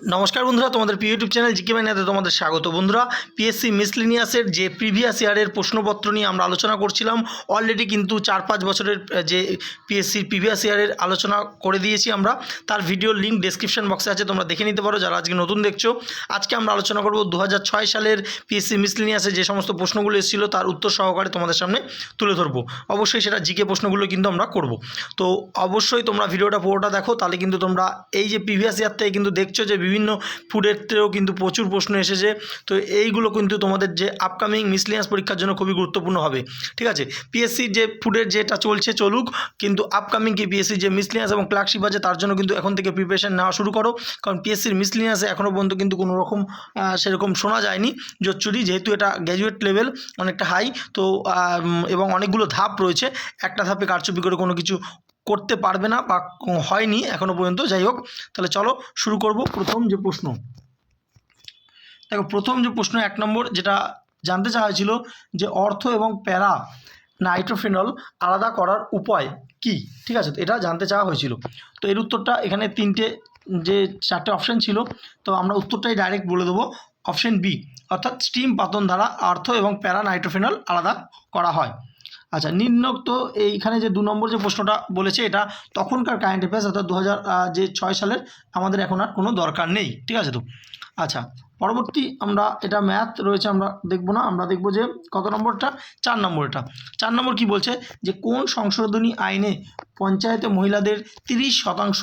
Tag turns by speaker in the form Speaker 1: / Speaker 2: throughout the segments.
Speaker 1: নমস্কার বন্ধুরা, তোমাদের প্রিয় ইউটিউব চ্যানেল জিকে মাইনাতে তোমাদের স্বাগত বন্ধুরা। পিএসসি মিসলিনিয়াসের যে প্রিভিয়াস ইয়ারের প্রশ্নপত্র নিয়ে আমরা আলোচনা করছিলাম অলরেডি কিন্তু চার পাঁচ বছরের যে পিএসসির প্রিভিয়াস ইয়ারের আলোচনা করে দিয়েছি আমরা। তার ভিডিও লিঙ্ক ডেসক্রিপশন বক্সে আছে, তোমরা দেখে নিতে পারো, যারা আজকে নতুন দেখছ। আজকে আমরা আলোচনা করব দু হাজার ছয় সালের পিএসসি মিসলিনিয়াসে যে সমস্ত প্রশ্নগুলো এসেছিল, তার উত্তর সহকারে তোমাদের সামনে তুলে ধরবো। অবশ্যই সেটা জিকে প্রশ্নগুলো কিন্তু আমরা করব। তো অবশ্যই তোমরা ভিডিওটা পুরোটা দেখো, তাহলে কিন্তু তোমরা এই যে প্রিভিয়াস ইয়ার থেকে কিন্তু দেখছ যে বিভিন্ন ফুডেরতেও কিন্তু প্রচুর প্রশ্ন এসেছে। তো এইগুলো কিন্তু তোমাদের যে আপকামিং মিসলিয়াস পরীক্ষার জন্য খুবই গুরুত্বপূর্ণ হবে। ঠিক আছে? পিএসসির যে ফুডের যেটা চলছে চলুক, কিন্তু আপকামিং কি পিএসসির যে মিসলিয়াস এবং ক্লার্কশিপ আছে, তার জন্য কিন্তু এখন থেকে প্রিপারেশন নেওয়া শুরু করো। কারণ পিএসসির মিসলিয়াসে এখনও পর্যন্ত কিন্তু কোনো রকম সেরকম শোনা যায়নি। জোচ্চুরি যেহেতু এটা গ্র্যাজুয়েট লেভেল অনেকটা হাই তো এবং অনেকগুলো ধাপ রয়েছে। একটা ধাপে কারচুপি করে কোনো কিছু করতে পারবে না বা হয়নি এখনও পর্যন্ত, যাই হোক, তাহলে চলো শুরু করব প্রথম যে প্রশ্ন। দেখো, প্রথম যে প্রশ্ন, এক নম্বর, যেটা জানতে চাওয়া হয়েছিল যে অর্থ এবং প্যারা নাইট্রোফেনল আলাদা করার উপায় কি? ঠিক আছে, এটা জানতে চাওয়া হয়েছিল। তো এর উত্তরটা এখানে তিনটে, যে চারটে অপশান ছিল, তো আমরা উত্তরটাই ডাইরেক্ট বলে দেবো। অপশান বি অর্থাৎ স্টিম পাতন দ্বারা অর্থ এবং প্যারা নাইট্রোফেনল আলাদা করা হয়। আচ্ছা নিম্নোক্ত এইখানে যে দু নম্বর যে প্রশ্নটা বলেছে এটা তখনকার কারেন্ট অ্যাফেয়ার্স অর্থাৎ দু হাজার যে ছয় সালের আমাদের এখন আর কোনো দরকার নেই, ঠিক আছে তো? আচ্ছা পরবর্তী আমরা এটা ম্যাথ রয়েছে আমরা দেখব না, আমরা দেখব যে কত নম্বরটা? চার নম্বরটা। চার নম্বর কি বলছে? যে কোন সংশোধনী আইনে পঞ্চায়েতে মহিলাদের তিরিশ শতাংশ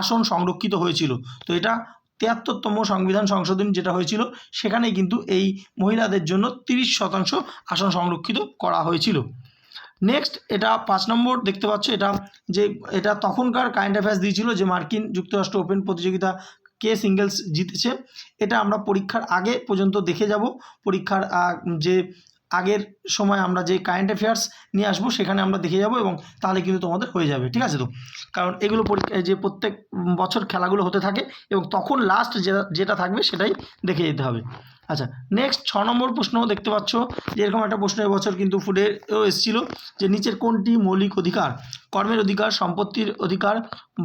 Speaker 1: আসন সংরক্ষিত হয়েছিল? তো এটা তিয়াত্তরতম সংবিধান সংশোধনী যেটা হয়েছিল সেখানে কিন্তু এই মহিলাদের জন্য তিরিশ শতাংশ আসন সংরক্ষিত করা হয়েছিল। নেক্সট এটা পাঁচ নম্বর দেখতে পাচ্ছ, এটা যে, এটা তখনকার কারেন্ট অ্যাফেয়ার্স দিয়েছিল যে মার্কিন যুক্তরাষ্ট্র ওপেন প্রতিযোগিতা কে সিঙ্গেলস জিতেছে। এটা আমরা পরীক্ষার আগে পর্যন্ত দেখে যাব। পরীক্ষার যে আগের সময় আমরা যে কারেন্ট অ্যাফেয়ার্স নিয়ে আসব, সেখানে আমরা দেখে যাব এবং তাহলে কিন্তু তোমাদের হয়ে যাবে, ঠিক আছে তো? কারণ এগুলো পরীক্ষা যে প্রত্যেক বছর খেলাগুলো হতে থাকে এবং তখন লাস্ট যেটা যেটা থাকবে সেটাই দেখে যেতে হবে। আচ্ছা নেক্সট ছ নম্বর প্রশ্ন দেখতে পাচ্ছ যে এরকম একটা প্রশ্ন এবছর কিন্তু ফুডেও এসেছিল যে নিচের কোনটি মৌলিক অধিকার? কর্মের অধিকার, সম্পত্তির অধিকার,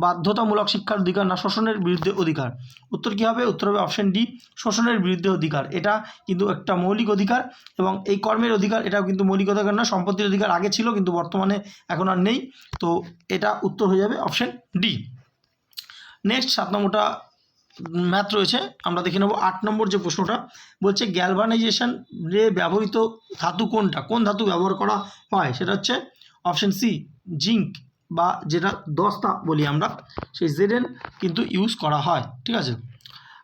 Speaker 1: বাধ্যতামূলক শিক্ষার অধিকার না শোষণের বিরুদ্ধে অধিকার? উত্তর কী হবে? উত্তর হবে অপশন ডি শোষণের বিরুদ্ধে অধিকার। এটা কিন্তু একটা মৌলিক অধিকার এবং এই কর্মের অধিকার, এটাও কিন্তু মৌলিক অধিকার না, সম্পত্তির অধিকার আগে ছিল কিন্তু বর্তমানে এখন আর নেই। তো এটা উত্তর হয়ে যাবে অপশন ডি নেক্সট সাত নম্বরটা ম্যাথ রয়েছে, আমরা দেখে নেব আট নম্বর যে প্রশ্নটা, বলছে গ্যালভানাইজেশন রে ব্যবহৃত ধাতু কোনটা? কোন ধাতু ব্যবহার করা হয়? সেটা হচ্ছে অপশন সি জিঙ্ক বা যেটা দস্তা বলি আমরা, সেই জেডেন কিন্তু ইউজ করা হয়, ঠিক আছে?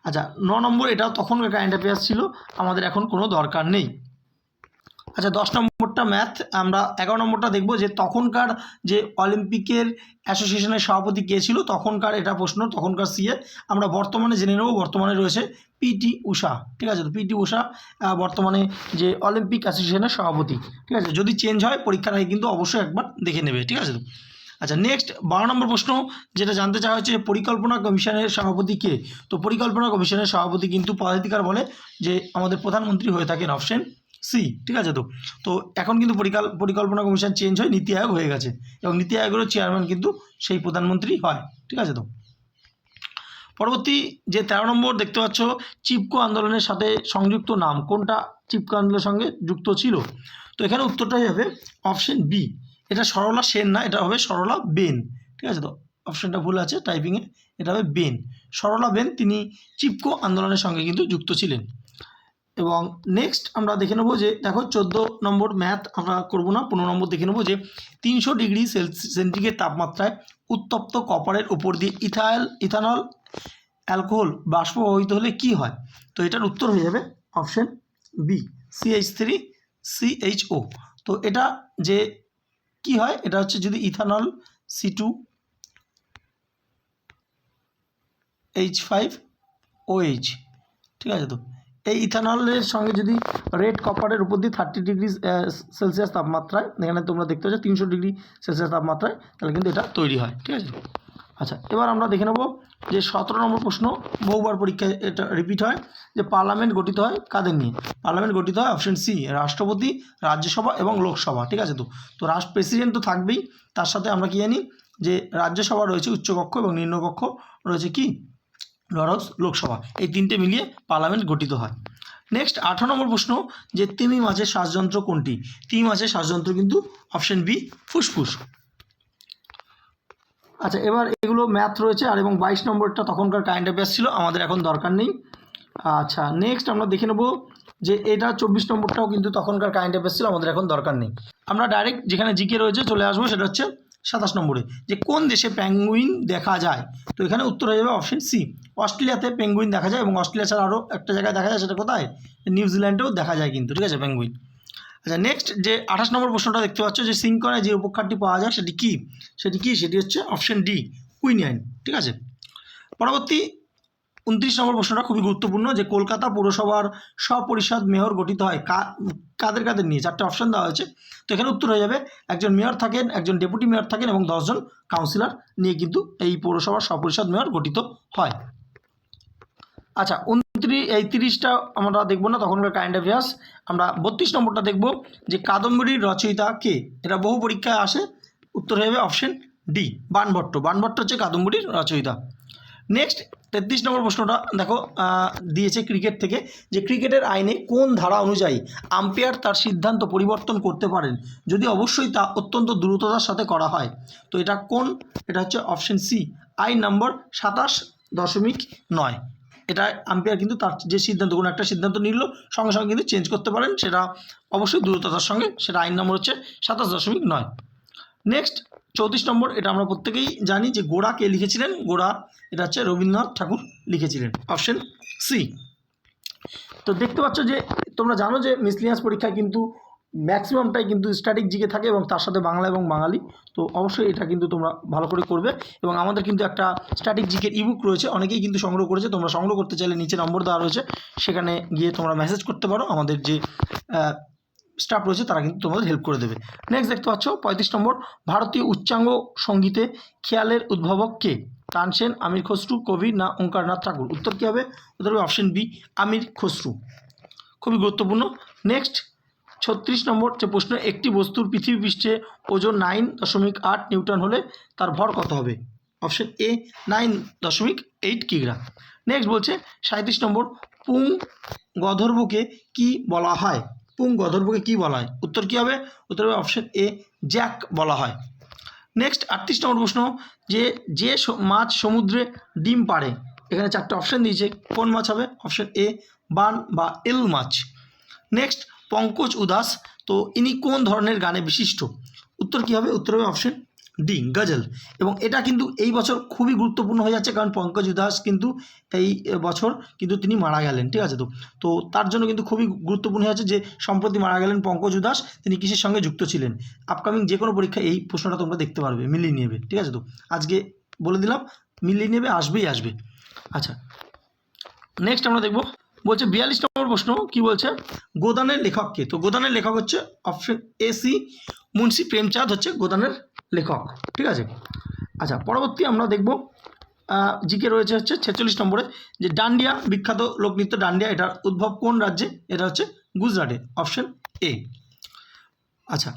Speaker 1: আচ্ছা ন নম্বর এটাও তখন কাইন্ড অ্যাফেয়ার্স ছিল, আমাদের এখন কোনো দরকার নেই। আচ্ছা দশ নম্বরটা ম্যাথ আমরা এগারো নম্বরটা দেখব যে তখনকার যে অলিম্পিকের অ্যাসোসিয়েশনের সভাপতি কে ছিল, তখনকার এটা প্রশ্ন, তখনকার সিএ আমরা বর্তমানে জেনে নেব, বর্তমানে রয়েছে পিটি উষা ঠিক আছে? তো পিটি উষা বর্তমানে যে অলিম্পিক অ্যাসোসিয়েশনের সভাপতি, ঠিক আছে? যদি চেঞ্জ হয়, পরীক্ষার আগে কিন্তু অবশ্যই একবার দেখে নেবে, ঠিক আছে? তো আচ্ছা নেক্সট বারো নম্বর প্রশ্ন, যেটা জানতে চাওয়া হচ্ছে পরিকল্পনা কমিশনের সভাপতি কে? তো পরিকল্পনা কমিশনের সভাপতি কিন্তু পদাধিকার বলে যে আমাদের প্রধানমন্ত্রী হয়ে থাকেন অপশন সি, ঠিক আছে তো? তো এখন কিন্তু পরিকাল, পরিকল্পনা কমিশন চেঞ্জ হয়ে, নীতি আয়োগ হয়ে গেছে। এবং নীতি আয়োগেরও চেয়ারম্যান কিন্তু সেই প্রধানমন্ত্রী হয়, ঠিক আছে তো? পরবর্তী যে তেরো নম্বর দেখতে পাচ্ছ, চিপকো আন্দোলনের সাথে সংযুক্ত নাম। কোনটা চিপকো আন্দোলনের সঙ্গে যুক্ত ছিল? তো এখানে উত্তরটা হয়ে যাবে অপশন বি এটা সরলা সেন না, এটা হবে সরলা বেন, ঠিক আছে তো? অপশনটা ভুল আছে টাইপিংয়ে এটা হবে বেন। সরলা বেন, তিনি চিপকো আন্দোলনের সঙ্গে কিন্তু যুক্ত ছিলেন। এবং নেক্সট আমরা দেখে নেব যে, দেখো চোদ্দ নম্বর ম্যাথ আমরা করব না, পনেরো নম্বর দেখে নেব যে, তিনশো ডিগ্রি সেন্টিগ্রেড তাপমাত্রায় উত্তপ্ত কপারের উপর দিয়ে ইথাইল ইথানল অ্যালকোহল বাষ্প বাষ্পবাহিত হলে কি হয়? তো এটার উত্তর হয়ে যাবে option B CH three CHO তো এটা যে কি হয়? এটা হচ্ছে যদি ethanol C two H five O H ঠিক আছে তো? এই ইথানলের সঙ্গে যদি রেড কপারের উপর দিয়ে থার্টি ডিগ্রি সেলসিয়াস তাপমাত্রায় এখানে তোমরা দেখতে পাচ্ছ তিনশো ডিগ্রি সেলসিয়াস তাপমাত্রায়, তাহলে কিন্তু এটা তৈরি হয়, ঠিক আছে? আচ্ছা এবার আমরা দেখে নেব যে সতেরো নম্বর প্রশ্ন, বহুবার পরীক্ষায় এটা রিপিট হয়, যে পার্লামেন্ট গঠিত হয় কাদের নিয়ে? পার্লামেন্ট গঠিত হয় অপশন সি রাষ্ট্রপতি, রাজ্যসভা এবং লোকসভা, ঠিক আছে তো? তো রাষ্ট্র প্রেসিডেন্ট তো থাকবেই, তার সাথে আমরা কি জানি যে রাজ্যসভা রয়েছে উচ্চকক্ষ এবং নিম্নকক্ষ, রয়েছে কি? লরক্স লোকসভা। এই তিনটে মিলিয়ে পার্লামেন্ট গঠিত হয়। নেক্সট আঠারো নম্বর প্রশ্ন, যে তিমি মাছের শ্বাসযন্ত্র কোনটি? তিমি মাছের শ্বাসযন্ত্র কিন্তু অপশন বি ফুসফুস। আচ্ছা এবার এগুলো ম্যাথ রয়েছে, আর এবং বাইশ নম্বরটা তখনকার কারেন্ট অ্যাফেয়ার্স ছিল, আমাদের এখন দরকার নেই। আচ্ছা নেক্সট আমরা দেখে নেব যে এটা চব্বিশ নম্বরটাও কিন্তু তখনকার কারেন্ট অ্যাফেয়ার্স ছিল, আমাদের এখন দরকার নেই। আমরা ডাইরেক্ট যেখানে জিকে রয়েছে, চলে আসব, সেটা হচ্ছে সাতাশ নম্বরে, যে কোন দেশে প্যাঙ্গুইন দেখা যায়? তো এখানে উত্তর হয়ে যাবে অপশন সি অস্ট্রেলিয়াতে পেঙ্গুইন দেখা যায় এবং অস্ট্রেলিয়া ছাড়া আরও একটা জায়গায় দেখা যায়, সেটা কোথায়? নিউজিল্যান্ডেও দেখা যায় কিন্তু, ঠিক আছে পেঙ্গুইন আচ্ছা নেক্সট যে আঠাশ নম্বর প্রশ্নটা দেখতে পাচ্ছ, যে সিঙ্কনে যে উপকারটি পাওয়া যায়, সেটি কী? সেটি কী? সেটি হচ্ছে অপশন ডি কুইনিয়াইন ঠিক আছে? পরবর্তী উনত্রিশ নম্বর প্রশ্নটা খুবই গুরুত্বপূর্ণ যে কলকাতা পুরসভার স্বপরিষদ মেয়র গঠিত হয় কাদের কাদের নিয়ে? চারটে অপশন দেওয়া হয়েছে। তো এখানে উত্তর হয়ে যাবে, একজন মেয়র থাকেন, একজন ডেপুটি মেয়র থাকেন এবং দশজন কাউন্সিলর নিয়ে কিন্তু এই পৌরসভার স্বপরিষদ মেয়র গঠিত হয়। আচ্ছা উনত্রিশ এই তিরিশটা আমরা দেখব না তখনকার কারেন্ট অ্যাফেয়ার্স আমরা বত্রিশ নম্বরটা দেখব যে কাদম্বরীর রচয়িতা কে? এটা বহু পরীক্ষায় আসে, উত্তর হয়ে যাবে অপশন ডি, বানভট্ট। বানভট্ট হচ্ছে কাদম্বরীর রচয়িতা। নেক্সট তেত্রিশ নম্বর প্রশ্নটা দেখো দিয়েছে ক্রিকেট থেকে যে ক্রিকেটের আইনে কোন ধারা অনুযায়ী আম্পায়ার তার সিদ্ধান্ত পরিবর্তন করতে পারেন? যদি অবশ্যই তা অত্যন্ত দ্রুততার সাথে করা হয়। তো এটা কোন? এটা হচ্ছে অপশন সি আইন নম্বর সাতাশ দশমিক নয়। এটা আম্পায়ার কিন্তু তার যে সিদ্ধান্ত, কোনো একটা সিদ্ধান্ত নিল, সঙ্গে সঙ্গে কিন্তু চেঞ্জ করতে পারেন। সেটা অবশ্যই দ্রুততার সঙ্গে, সেটা আইন নম্বর হচ্ছে সাতাশ দশমিক নয়। নেক্সট চৌত্রিশ নম্বর, এটা আমরা প্রত্যেকেই জানি যে গোড়া কে লিখেছিলেন? গোড়া এটা হচ্ছে রবীন্দ্রনাথ ঠাকুর লিখেছিলেন। অপশন সি তো দেখতে পাচ্ছ যে, তোমরা জানো যে মিসলিনিয়াস পরীক্ষায় কিন্তু ম্যাক্সিমামটাই কিন্তু স্ট্যাটিক জিকে থাকে এবং তার সাথে বাংলা এবং বাঙালি। তো অবশ্যই এটা কিন্তু তোমরা ভালো করে করবে এবং আমাদের কিন্তু একটা স্ট্যাটিক জিকের ইবুক রয়েছে। অনেকেই কিন্তু সংগ্রহ করেছে। তোমরা সংগ্রহ করতে চাইলে নিচে নম্বর দেওয়া রয়েছে। সেখানে গিয়ে তোমরা মেসেজ করতে পারো। আমাদের যে স্টাফ রয়েছে, তারা কিন্তু তোমাদের হেল্প করে দেবে। নেক্সট দেখতে পাচ্ছ, পঁয়ত্রিশ নম্বর, ভারতীয় উচ্চাঙ্গ সঙ্গীতে খেয়ালের উদ্ভাবক কে? তানসেন আমির খসরু, কবি না ওঙ্কারনাথ ঠাকুর? উত্তর কী হবে? উত্তর অপশন বি আমির খসরু। খুবই গুরুত্বপূর্ণ। নেক্সট ছত্রিশ নম্বর যে প্রশ্ন, একটি বস্তুর পৃথিবী পৃষ্ঠে ওজন নাইন দশমিক আট নিউটন হলে তার ভর কত হবে? অপশন এ নাইন দশমিক এইট কিগ্রা। নেক্সট বলছে সাঁত্রিশ নম্বর, পুং গধর্বকে কি বলা হয়? পুং গধর্বকে কি বলা হয়? উত্তর কী হবে? উত্তর হবে অপশন এ জ্যাক বলা হয়। নেক্সট আটত্রিশ নম্বর প্রশ্ন, যে যে মাছ সমুদ্রে ডিম পাড়ে, এখানে চারটে অপশন দিয়েছে। কোন মাছ হবে? অপশন এ বান বা এল মাছ। নেক্সট পঙ্কজ উদাস, তো ইনি কোন ধরনের গানে বিশিষ্ট? উত্তর কী হবে? উত্তর হবে অপশন ডি, গজল। এবং এটা কিন্তু এই বছর খুবই গুরুত্বপূর্ণ হয়ে যাচ্ছে, কারণ পঙ্কজ উদাস কিন্তু এই বছর কিন্তু তিনি মারা গেলেন, ঠিক আছে তো? তো তার জন্য কিন্তু খুবই গুরুত্বপূর্ণ হয়ে যাচ্ছে যে সম্প্রতি মারা গেলেন পঙ্কজ উদাস তিনি কিসের সঙ্গে যুক্ত ছিলেন? আপকামিং যে কোনো পরীক্ষায় এই প্রশ্নটা তোমরা দেখতে পারবে, মিলিয়ে নেবে, ঠিক আছে তো? আজকে বলে দিলাম, মিলিয়ে নেবে, আসবেই আসবে। আচ্ছা নেক্সট আমরা দেখব বলছে বিয়াল্লিশ নম্বর প্রশ্ন, কি বলছে? গোদানের লেখক কে? তো গোদানের লেখক হচ্ছে option A C Munshi Premchand হচ্ছে গোদানের লেখক, ঠিক আছে? আচ্ছা পরবর্তী আমরা দেখব জিকে রয়েছে হচ্ছে ছেচল্লিশ নম্বরে, যে ডান্ডিয়া, বিখ্যাত লোকনৃত্য ডান্ডিয়া, এটার উদ্ভব কোন রাজ্যে? এটা হচ্ছে গুজরাটে, অপশন এ। আচ্ছা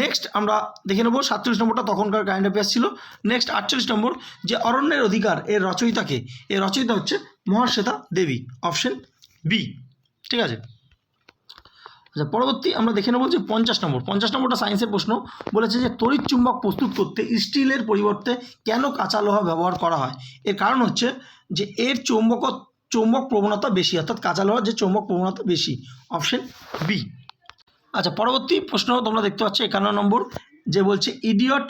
Speaker 1: নেক্সট আমরা দেখে নেব, সাতচল্লিশ নম্বরটা তখনকার কারেন্ট অ্যাফেয়ার্স ছিল। নেক্সট আটচল্লিশ নম্বর, যে অরণ্যের অধিকার, এর রচয়িতাকে এর রচয়িতা হচ্ছে মহাশ্বেতা দেবী, অপশন বি, ঠিক আছে? আচ্ছা পরবর্তী আমরা দেখে নেব যে পঞ্চাশ নম্বর। পঞ্চাশ নম্বরটা সায়েন্সের প্রশ্ন। বলেছে যে তড়িৎ চুম্বক প্রস্তুত করতে স্টিলের পরিবর্তে কেন কাঁচা লোহা ব্যবহার করা হয়? এর কারণ হচ্ছে যে এর চৌম্বক চৌম্বক প্রবণতা বেশি, অর্থাৎ কাঁচা লোহার যে চৌম্বক প্রবণতা বেশি। Option B. আচ্ছা পরবর্তী প্রশ্ন তোমরা দেখতে পাচ্ছ একান্ন নম্বর, যে বলছে ইডিয়ট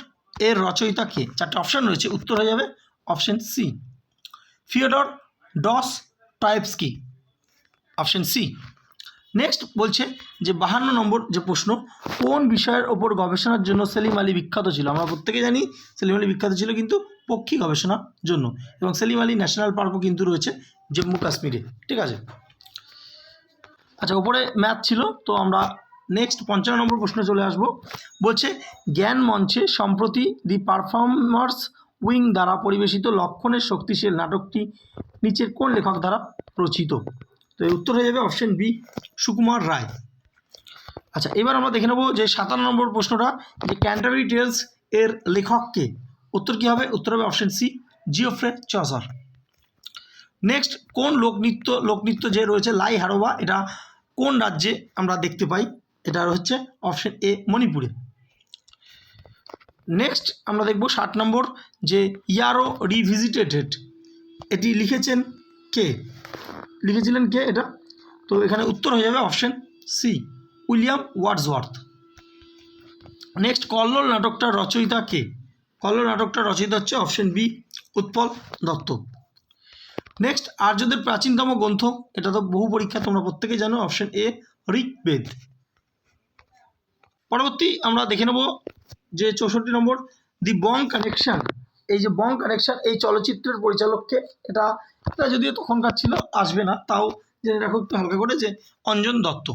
Speaker 1: এর রচয়িতা কে? চারটে অপশন রয়েছে, উত্তর হয়ে যাবে option C Fyodor Dostoevsky option C next বলছে যে বাহান্ন নম্বর যে প্রশ্ন, কোন বিষয়ের ওপর গবেষণার জন্য সেলিম আলী বিখ্যাত ছিল? আমরা প্রত্যেকে জানি সেলিম আলী বিখ্যাত ছিল কিন্তু পক্ষী গবেষণার জন্য এবং সেলিম আলী ন্যাশনাল পার্কও কিন্তু রয়েছে জম্মু কাশ্মীরে। ঠিক আছে? আচ্ছা উপরে ম্যাথ ছিল, তো আমরা নেক্সট পঞ্চান্ন নম্বর প্রশ্নে চলে আসব। বলছে, জ্ঞান মঞ্চে সম্প্রতি দি পারফর্মার্স উইং দ্বারা পরিবেশিত লক্ষণের শক্তিশীল নাটকটি নিচের কোন লেখক দ্বারা রচিত? তো উত্তর হয়ে যাবে অপশন বি সুকুমার রায়। আচ্ছা এবার আমরা দেখে নেব যে সাতান্ন নম্বর প্রশ্নটা, যে ক্যান্টারবরি টেলস এর লেখককে উত্তর কী হবে? উত্তর হবে option C Geoffrey Chaucer next কোন লোকনৃত্য লোকনৃত্য যে রয়েছে, লাই হারোবা এটা কোন রাজ্যে আমরা দেখতে পাই? এটা হচ্ছে অপশন এ মণিপুরে। নেক্সট আমরা দেখব ষাট নম্বর যে ইয়ারো রিভিজিটেটেড, এটি লিখেছেন কে? লিখেছিলেন কে এটা? তো এখানে উত্তর হয়ে যাবে option C William Wordsworth. Next Kallol নাটকটার রচয়িতা কে? কল্লোল নাটকটার রচয়িতা হচ্ছে option B Utpal Dutt. Next আর্যদের প্রাচীনতম গ্রন্থ, এটা তো বহু পরীক্ষা, তোমরা প্রত্যেকেই জানো অপশন এ ঋগ্বেদ। পরবর্তী আমরা দেখে নেব যে চৌষট্টি নম্বর, দি বং কানেকশন এই যে বং কানেকশন এই চলচ্চিত্রের পরিচালককে এটা এটা যদিও তখনকার ছিল, আসবে না, তাও জেনে রাখো একটু হালকা করে যে অঞ্জন দত্ত।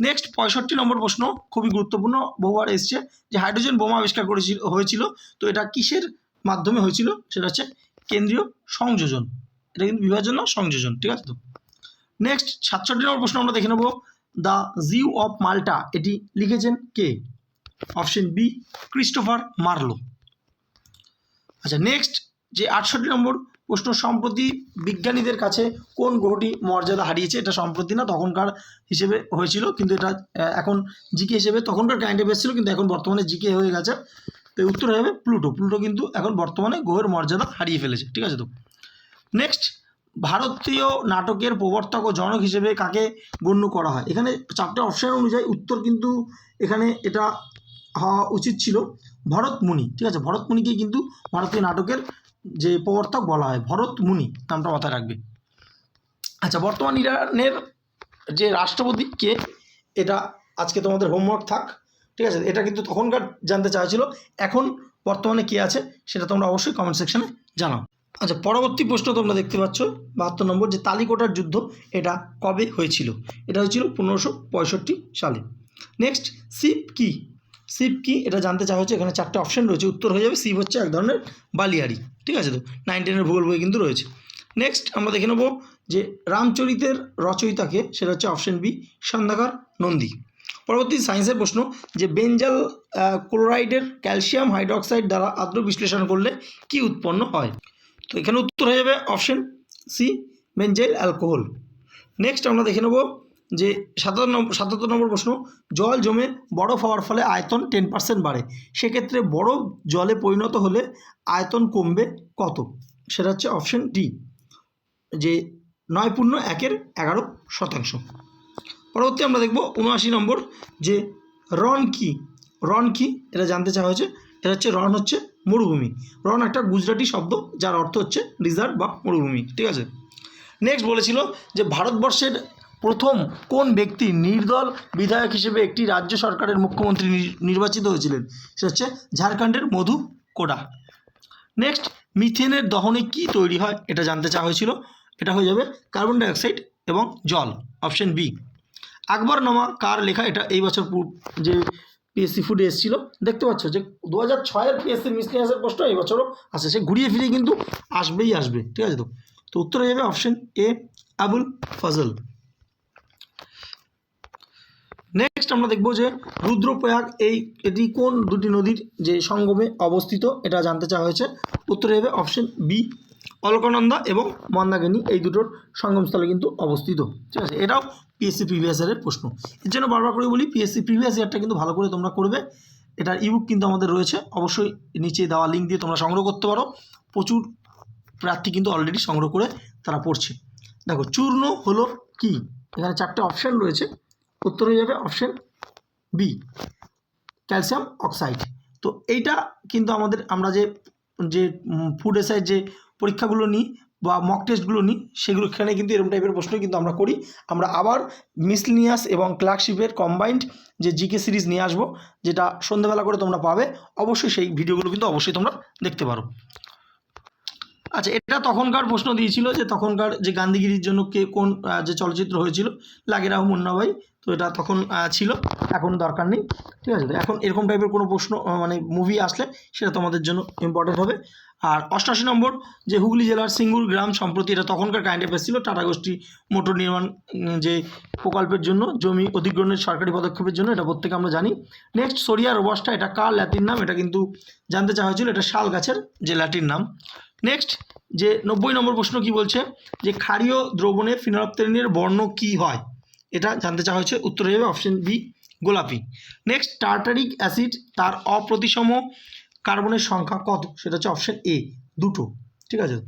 Speaker 1: নেক্সট পঁয়ষট্টি নম্বর প্রশ্ন, খুবই গুরুত্বপূর্ণ, বহুবার এসছে যে হাইড্রোজেন বোমা আবিষ্কার করেছিল, হয়েছিল, তো এটা কিসের মাধ্যমে হয়েছিল? সেটা হচ্ছে কেন্দ্রীয় সংযোজন। এটা কিন্তু বিভাজন না সংযোজন, ঠিক আছে তো? নেক্সট সাতষট্টি নম্বর প্রশ্ন আমরা দেখে নেব। দ্য জিউ অফ মাল্টা এটি লিখেছেন কে? অপশন বি ক্রিস্টোফার মার্লো আচ্ছা নেক্সট যে আটষট্টি নম্বর প্রশ্ন সম্প্রতি বিজ্ঞানীদের কাছে কোন গ্রহটি মর্যাদা হারিয়েছে এটা সম্প্রতি না, তখনকার হিসেবে হয়েছিল, কিন্তু এটা এখন জিকে হিসেবে তখনকার কাইন্ডে এসেছিল, কিন্তু এখন বর্তমানে জিকে হয়ে গেছে। তো উত্তর যাবে প্লুটো। প্লুটো কিন্তু এখন বর্তমানে গ্রহের মর্যাদা হারিয়ে ফেলেছে, ঠিক আছে তো? নেক্সট ভারতীয় নাটকের প্রবর্তক ও জনক হিসেবে কাকে গণ্য করা হয়? এখানে চারটে অপশান অনুযায়ী উত্তর কিন্তু এখানে এটা হওয়া উচিত ছিল ভরত মুনি ঠিক আছে? ভরত মুনিকে কিন্তু ভারতীয় নাটকের যে প্রবর্তক বলা হয়, ভরত মুনি নামটা মাথায় রাখবে। আচ্ছা বর্তমান ইরানের যে রাষ্ট্রপতি কে, এটা আজকে তোমাদের হোমওয়ার্ক থাক, ঠিক আছে? এটা কিন্তু তখনকার জানতে চাইছিল, এখন বর্তমানে কে আছে সেটা তোমরা অবশ্যই কমেন্ট সেকশনে জানাও। আচ্ছা পরবর্তী প্রশ্ন তোমরা দেখতে পাচ্ছ, বাহাত্তর নম্বর, যে তালিকোটার যুদ্ধ এটা কবে হয়েছিল? এটা হয়েছিল পনেরোশো সালে। নেক্সট সিপ কি? সিপ কি? এটা জানতে চাওয়া হচ্ছে এখানে চারটে অপশন রয়েছে। উত্তর হয়ে যাবে সিপ হচ্ছে এক ধরনের বালিয়াড়ি। ঠিক আছে তো? নাইন টেনের ভূগোল বই কিন্তু রয়েছে। নেক্সট আমরা দেখে নেব যে রামচরিতের রচয়িতাকে, সেটা হচ্ছে অপশন বি সন্ধ্যাকর নন্দী। পরবর্তী সায়েন্সের প্রশ্ন, যে বেঞ্জাল ক্লোরাইডের ক্যালসিয়াম হাইড্রক্সাইড দ্বারা আদ্র বিশ্লেষণ করলে কি উৎপন্ন হয়? তো এখানে উত্তর হয়ে যাবে option C benzyl alcohol. Next আমরা দেখে নেব যে সাতাত্তর নম্বর সাতাত্তর নম্বর প্রশ্ন, জল জমে বরফ হওয়ার ফলে আয়তন টেন পার্সেন্ট বাড়ে। সেক্ষেত্রে বরফ জলে পরিণত হলে আয়তন কমবে কত? সেটা হচ্ছে অপশন ডি, যে নয় পূর্ণ একের এগারো শতাংশ। পরবর্তী আমরা দেখব উনআশি নম্বর, যে রন কি? রন কি? এটা জানতে চাওয়া হয়েছে। এটা হচ্ছে রন হচ্ছে মরুভূমি। রন একটা গুজরাটি শব্দ, যার অর্থ হচ্ছে রিজার্ভ বা মরুভূমি। ঠিক আছে? নেক্সট বলেছিল যে ভারতবর্ষের প্রথম কোন ব্যক্তি নির্দল বিধায়ক হিসেবে একটি রাজ্য সরকারের মুখ্যমন্ত্রী নির্বাচিত হয়েছিলেন? সেটা হচ্ছে ঝাড়খণ্ডের মধু কোডা। নেক্সট মিথেনের দহনে কি তৈরি হয় এটা জানতে চাওয়া হয়েছিল। এটা হয়ে যাবে কার্বন ডাইঅক্সাইড এবং জল, অপশন বি। আকবরনামা কার লেখা? এটা এই বছর যে পিএসসি ফুডে এসেছিল। দেখতে পাচ্ছ যে দু হাজার ছয়ের পিএসসি মিসলিনিয়াসের প্রশ্ন এই বছরও আসে। সে ঘুরিয়ে ফিরিয়ে কিন্তু আসবেই আসবে। ঠিক আছে তো? তো উত্তর হয়ে যাবে option A, Abul Fazl next আমরা দেখব যে রুদ্রপ্রয়াগ, এই এটি কোন দুটি নদীর যে সঙ্গমে অবস্থিত এটা জানতে চাওয়া হয়েছে। উত্তরে হবে অপশন বি অলকানন্দা এবং মন্দাকিনী, এই দুটোর সঙ্গমস্থলে কিন্তু অবস্থিত। ঠিক আছে, এটাও পিএসসি প্রিভিয়াস ইয়ারের প্রশ্ন। এর জন্য বারবার করে বলি পিএসসি প্রিভিয়াস ইয়ারটা কিন্তু ভালো করে তোমরা করবে। এটার ইবুক কিন্তু আমাদের রয়েছে। অবশ্যই নিচে দেওয়া লিঙ্ক দিয়ে তোমরা সংগ্রহ করতে পারো। প্রচুর প্রার্থী কিন্তু অলরেডি সংগ্রহ করে তারা পড়ছে। দেখো, চূর্ণ হলো কি? এখানে চারটে অপশান রয়েছে। উত্তর হয়ে যাবে অপশন বি ক্যালসিয়াম অক্সাইড তো এইটা কিন্তু আমাদের, আমরা যে যে ফুড এসআই যে পরীক্ষাগুলো নিই বা মক টেস্টগুলো নিই, সেগুলো এখানে কিন্তু এরকম টাইপের প্রশ্নই কিন্তু আমরা করি। আমরা আবার মিসলিনিয়াস এবং ক্লার্কশিপের কম্বাইন্ড যে জিকে সিরিজ নিয়ে আসব, যেটা সন্ধ্যেবেলা করে তোমরা পাবে, অবশ্যই সেই ভিডিওগুলো কিন্তু অবশ্যই তোমরা দেখতে পারো। আচ্ছা এটা তখনকার প্রশ্ন দিয়েছিল যে তখনকার যে গান্ধীগিরির জন্য কে কোন যে চলচ্চিত্র হয়েছিল লাগেরাহ মুন্না ভাই, তো এটা তখন ছিল, এখন দরকার নেই, ঠিক আছে? এখন এরকম টাইপের কোনো প্রশ্ন মানে মুভি আসলে সেটা তোমাদের জন্য ইম্পর্টেন্ট হবে। আর অষ্টাশি নম্বর, যে হুগলি জেলার সিঙ্গুর গ্রাম সম্প্রতি এটা তখনকার কাইন্ড অ্যাফেয়ার ছিল টাটা গোষ্ঠী মোটর নির্মাণ যে প্রকল্পের জন্য, জমি অধিগ্রহণের সরকারি পদক্ষেপের জন্য, এটা প্রত্যেকে আমরা জানি। নেক্সট সরিয়া রোবাস্টা এটা কার ল্যাটিন নাম? এটা কিন্তু জানতে চাওয়া হয়েছিল, এটা শাল গাছের যে ল্যাটিন নাম। নেক্সট যে নব্বই নম্বর প্রশ্ন কি বলছে? যে ক্ষারীয় দ্রবণে ফিনলফথেলিনের বর্ণ কি হয়? এটা জানতে চাওয়া হয়েছে উত্তর যাবে অপশন বি গোলাপি। নেক্সট টার্টারিক অ্যাসিড তার অপ্রতিসম কার্বনের সংখ্যা কত? সেটা হচ্ছে অপশন এ দুটো। ঠিক আছে?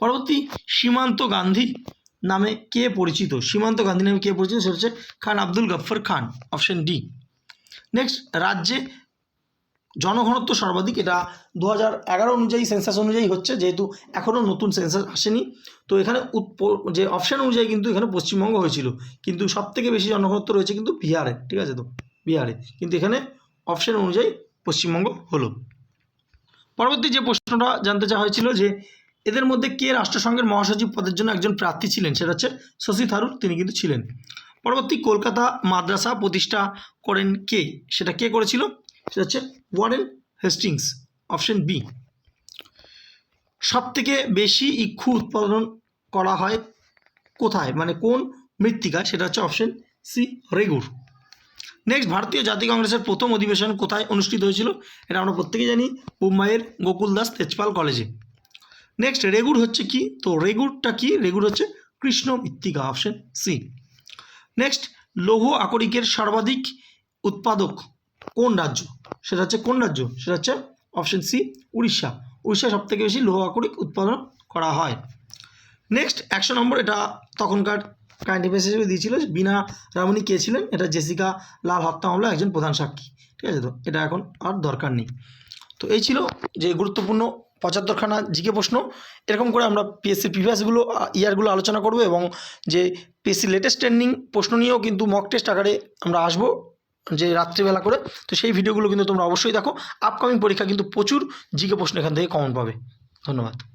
Speaker 1: পরবর্তী, সীমান্ত গান্ধী নামে কে পরিচিত? সীমান্ত গান্ধী নামে কে পরিচিত? সেটা হচ্ছে Khan Abdul Ghaffar Khan option D next রাজ্যে জনঘনত্ব সর্বাধিক, এটা দু হাজার এগারো অনুযায়ী সেন্সাস অনুযায়ী হচ্ছে, যেহেতু এখনও নতুন সেন্সাস আসেনি। তো এখানে যে অপশান অনুযায়ী কিন্তু এখানে পশ্চিমবঙ্গ হয়েছিল। কিন্তু সব থেকে বেশি জনঘনত্ব রয়েছে কিন্তু বিহারে, ঠিক আছে তো? বিহারে। কিন্তু এখানে অপশান অনুযায়ী পশ্চিমবঙ্গ হলো। পরবর্তী যে প্রশ্নটা জানতে চাওয়া হয়েছিল যে, এদের মধ্যে কে রাষ্ট্রসংঘের মহাসচিব পদের জন্য একজন প্রার্থী ছিলেন? সেটা হচ্ছে শশী থারুর, তিনি কিন্তু ছিলেন। পরবর্তী কলকাতা মাদ্রাসা প্রতিষ্ঠা করেন কে? সেটা কে করেছিল? সেটা হচ্ছে ওয়ারেন হেস্টিংস অপশন বি সব থেকে বেশি ইক্ষু উৎপাদন করা হয় কোথায়? মানে কোন মৃত্তিকায় সেটা হচ্ছে অপশন সি রেগুর। নেক্সট ভারতীয় জাতীয় কংগ্রেসের প্রথম অধিবেশন কোথায় অনুষ্ঠিত হয়েছিল? এটা আমরা প্রত্যেকেই জানি মুম্বাইয়ের গোকুল দাস তেজপাল কলেজে। নেক্সট রেগুর হচ্ছে কি? তো রেগুরটা কি? রেগুর হচ্ছে কৃষ্ণ মৃত্তিকা অপশন সি নেক্সট লৌহ আকরিকের সর্বাধিক উৎপাদক কোন রাজ্য? সেটা হচ্ছে কোন রাজ্য? সেটা হচ্ছে অপশন সি উড়িষ্যা। উড়িষ্যা সব থেকে বেশি লৌহ আকরিক উৎপাদন করা হয়। নেক্সট একশো নম্বর, এটা তখনকার কারেন্ট অ্যাফেয়ার্স হিসেবে দিয়েছিল বিনা রামনি কে ছিলেন? এটা জেসিকা লাল হত্যা মামলা একজন প্রধান সাক্ষী। ঠিক আছে তো? এটা এখন আর দরকার নেই। তো এই ছিল যে গুরুত্বপূর্ণ পঁচাত্তরখানা জিকে প্রশ্ন। এরকম করে আমরা পিএসসি প্রিভিয়াসগুলো ইয়ারগুলো আলোচনা করব এবং যে পিএসসি লেটেস্ট ট্রেন্ডিং প্রশ্ন নিয়েও কিন্তু মক টেস্ট আকারে আমরা আসব। যে রাত্রিবেলা করে, তো সেই ভিডিওগুলো কিন্তু তোমরা অবশ্যই দেখো। আপকামিং পরীক্ষা কিন্তু প্রচুর জিকে প্রশ্ন এখান থেকে কমন পাবে। ধন্যবাদ।